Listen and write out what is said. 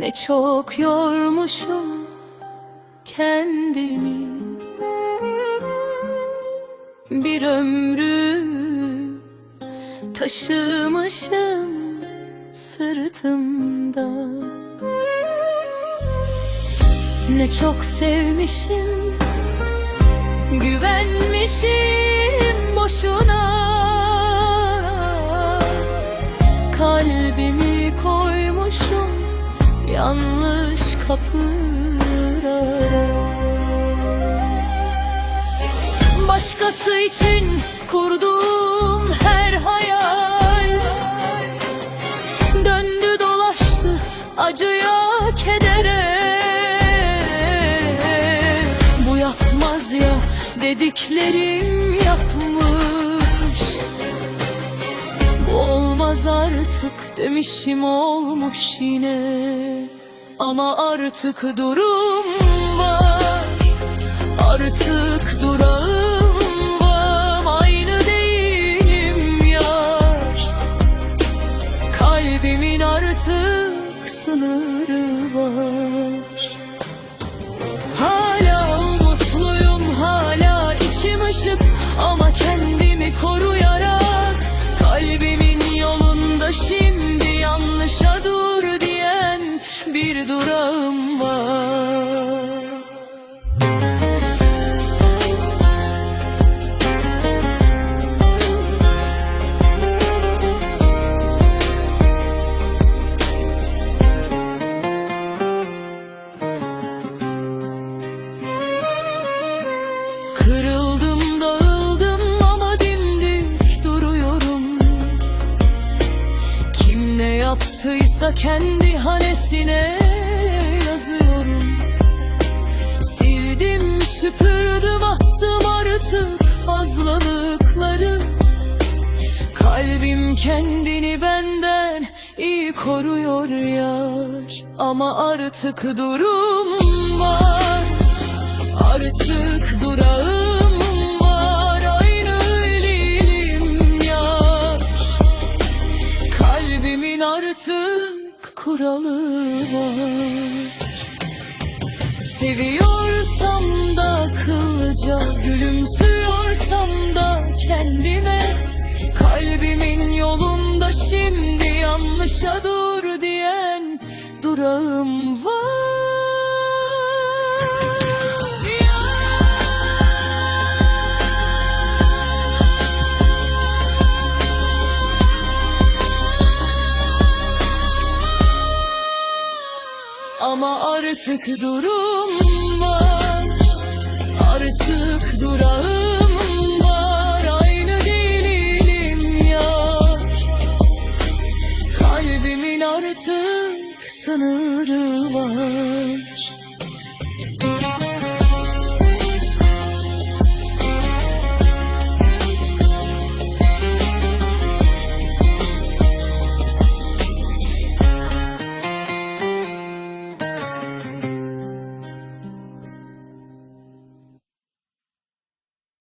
Ne çok yormuşum kendimi. Bir ömrü taşımışım sırtımda. Ne çok sevmişim Güvenmişim boşuna yanlış kapıra. Başkası için kurduğum her hayal Döndü dolaştı acıya kedere. Bu yapmaz ya dediklerim yapmış. Bu olmaz artık demişim olmuş yine Ama artık durum var. Artık durağım var. Aynı değilim yar. Kalbimin artık sınırı var bir durağım ne yaptıysa kendi hanesine yazıyorum. Sildim süpürdüm attım artık fazlalıkları. Kalbim kendini benden iyi koruyor yar. Ama artık durum var. Artık durağım artık kuralı var. Seviyorsam da akıllıca Gülümsüyorsam da kendime. Kalbimin yolunda şimdi yanlışa dur diyen Durağım Ama artık durum var. Artık durağım var. Aynı değilim ya. Kalbimin artık sınırı var